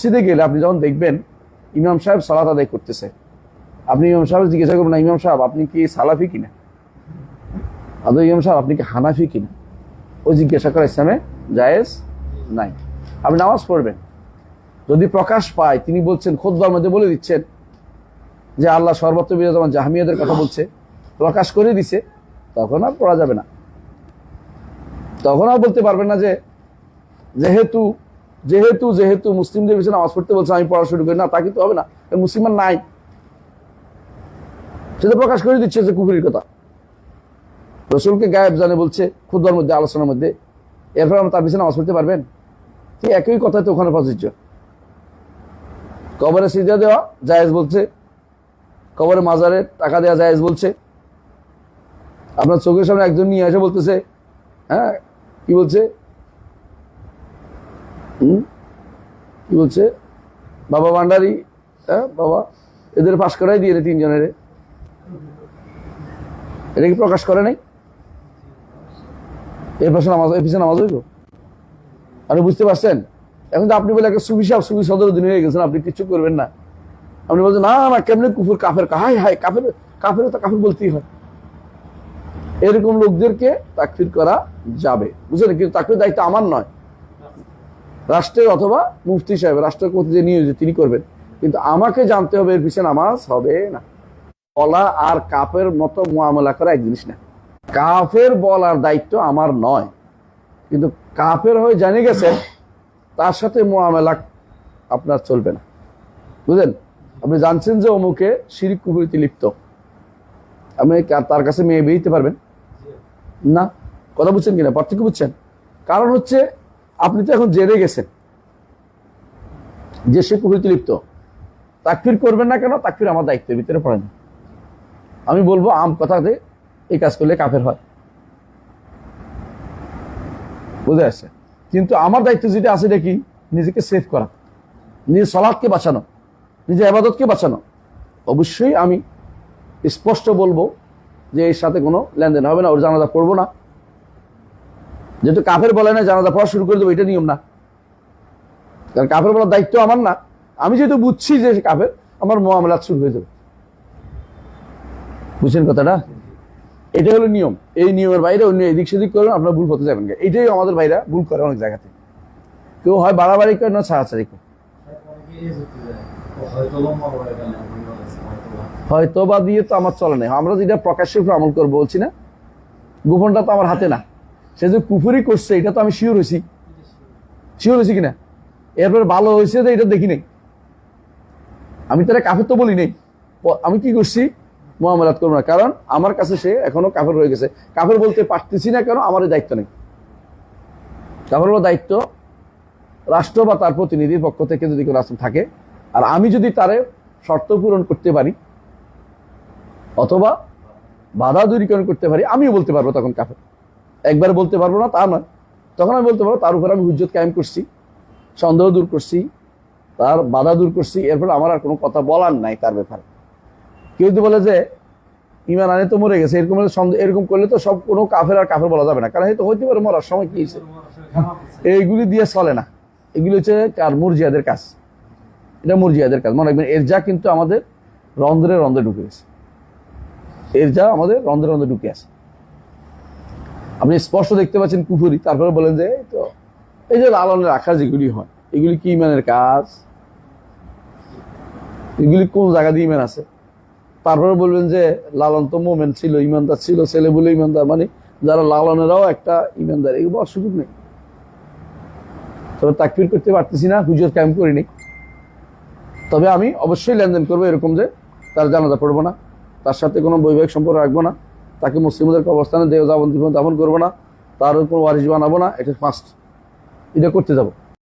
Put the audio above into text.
মসজিদে গেলে আপনি যখন দেখবেন ইমাম সাহেব সালাত আদায় করতেছে, আপনি ইমাম সাহেব জিজ্ঞাসা করবেন ইমাম সাহেব, আপনি কি সালাফি কিনা? আদৌ ইমাম সাহেব, আপনি কি হানাফি কিনা? ও জিজ্ঞাসা করা ইসলামে জায়েজ নাই। আপনি নামাজ পড়বেন। যদি প্রকাশ পায়, তিনি বলছেন খোদ্বার মধ্যে বলে দিচ্ছেন যে আল্লাহ সর্বত্র বিরাজমান জাহামিয়াদের কথা বলছে, প্রকাশ করে দিছে, তখন আর পড়া যাবে না। তখন আর বলতে পারবেন না যে, যেহেতু যেহেতু যেহেতু মুসলিমদের পিছনে নামাজ পড়তে বলছে, আমি পড়া শুরু করি, না, তা কিন্তু হবে না। মুসলমান নাই। সেটা প্রকাশ করে দিচ্ছে যে কুফুরির কথা। রসুলকে গায়েব জানে বলছে খুদ্বার মধ্যে, আলোচনার মধ্যে। এরপর আমরা তার পিছনে নামাজ পড়তে পারবেন? এই একই কথা তো ওখানে প্রযোজ্য? কবরে সিজা দেওয়া জায়েজ বলছে। কবরে মাজারে টাকা দেওয়া জায়েজ বলছে। আপনার চোখের সামনে একজন নিয়ে এসে বলতেছে হ্যাঁ কি বলছে? কি বলছে? বাবা ভান্ডারি হ্যাঁ বাবা? এদের পাশ করাই দিয়ে তিনজনের। এটা কি প্রকাশ করে নাই? এর পাশে নামাজ, এর পিছনে নামাজ হইব? আপনি বুঝতে পারছেন? এখন তো আপনি বলে একটা সুবি সাহেব সুবি সদর দিন হয়ে গেছেন, আপনি কিছু করবেন না। আপনি বলছেন, না না, কেমনি কুকুর কাফের হাই হাই কাফের কাফের তো কাফের বলতেই হয়। এরকম লোকদেরকে তাকফির করা যাবে। বুঝলেন? কিন্তু তাকফির দায়িত্ব আমার নয়। রাষ্ট্রের অথবা মুফতি সাহেব রাষ্ট্রের প্রতি যে নিয়োজিত তিনি করবেন। কিন্তু আমাকে জানতে হবে এর পিছনে নামাজ হবে না। বলা আর কাফের মতো মোয়ামলা করা এক জিনিস না। কাফের বলার দায়িত্ব আমার নয়। কিন্তু কাফের হয়ে জানে গেছেন তার সাথে মোয়ামেলা আপনার চলবে না। বুঝলেন? আপনি জানছেন যে অমুকে শিরিক কুপুরিতে লিপ্ত। আপনি তার কাছে মেয়ে বেরিতে পারবেন? না। কথা বুঝছেন কিনা? পার্থক্য বুঝছেন? কারণ হচ্ছে আপনি তো এখন জেনে গেছেন। যে সে কুপুরিতে লিপ্ত। তাকফির করবেন না কেন? তাকফির আমার দায়িত্বের ভিতরে পড়ে না। আমি বলব, আম কথাতে এই কাজ করলে কাফের হয়। বুঝে আসছে? কিন্তু আমার দায়িত্ব যেটা আছে কি? নিজেকে সেভ করা। নিজের সলাদকে বাঁচানো। নিজের আবাদতকে বাঁচানো। অবশ্যই আমি স্পষ্ট বলব যে এর সাথে কোনো লেনদেন হবে না, ওর জানাজা পড়ব না। যেহেতু কাফের বলে না, জানাজা পড়া শুরু করে দেবো, এটা নিয়ম না। কারণ কাফের বলার দায়িত্ব আমার না। আমি যেহেতু বুঝছি যে কাফের, আমার মোয়ামলাত শুরু হয়ে যাবে। বুঝছেন কথাটা? এটা হলো নিয়ম। এই নিয়মের বাইরে অন্য এদিক সেদিক করবেন আপনার ভুল হতে যাবেন। এটাই আমাদের বাইরা ভুল করে অনেক জায়গাতে। কেউ হয় বাড়াবাড়ি করে না, ছাড়াছাড়ি করে। হয়তো বা দিয়ে তো আমার চলে না আমরা যেটা প্রকাশ্যে আমল করব, বলছি না। গোপনটা তো আমার হাতে না। সে যে কুফুরি করছে, এটা তো আমি শিওর হয়েছি শিওর হয়েছি কিনা? এরপর ভালো হয়েছে যে এটা দেখি নাই। আমি তারা কাফের তো বলি নেই। আমি কি করছি? মোহামেলাত করব না। কারণ আমার কাছে সে এখনও কাফের রয়ে গেছে। কাফের বলতে পারতেছি না কেন আমার দায়িত্ব নেই। কাফের বলার দায়িত্ব রাষ্ট্র বা তার প্রতিনিধির পক্ষ থেকে যদি কোনো রাষ্ট্র থাকে। আর আমি যদি তারে শর্ত পূরণ করতে পারি, অথবা বাধা দূরীকরণ করতে পারি, আমিও বলতে পারব তখন কাফের। একবার বলতে পারব না, তা নয়। তখন আমি বলতে পারব, তার উপর আমি হুজ্জত কায়েম করছি, সন্দেহ দূর করছি, তার বাধা দূর করছি এরপর আমার আর কোনো কথা বলার নাই তার ব্যাপারে। কেউ যদি বলে যে, ইমান আনে তো মরে গেছে এরকম এরকম করলে তো সব কোনো কাফের আর কাফের বলা যাবে না। কারণ হয়তো হইতে পারে মরার সময় কি এইগুলি দিয়ে চলে না। এগুলি হচ্ছে কার মুরজিয়াদের কাজ। এটা মুরজিয়াদের কাজ। মনে রাখবেন এর যা কিন্তু আমাদের রন্ধ্রে রন্ধ্রে ঢুকে গেছে। এর যা আমাদের রন্ধ্রে রন্ধ্রে ঢুকে আছে। আপনি স্পষ্ট দেখতে পাচ্ছেন কুফুরি, তারপরে বলেন যে তো, এই যে লালনের আকার যেগুলি হয়, এগুলি কি ইমানের কাজ? এগুলি কোন জায়গা দিয়ে ইমান আছে? তারপরে বলবেন যে, লালন তো মোমেন ছিল, ইমানদার ছিল, ছেলে বলে ইমানদার মানে যারা লালনেরাও একটা ইমানদার, এগুলো সুযোগ নেই। তবে তাকফির করতে পারতেছি না, হুজুর ক্যাম্প করিনি। তবে আমি অবশ্যই লেনদেন করব এরকম যে, তার জানাজা পড়ব না, তার সাথে কোনো বৈবাহিক সম্পর্ক রাখব না। তাকে মুসলিমদের অবস্থানে দেহ যাবন জীবন যাপন করব না, তার কোনো ওয়ারিস বানাবো না, এটা ফার্স্ট এটা করতে যাব।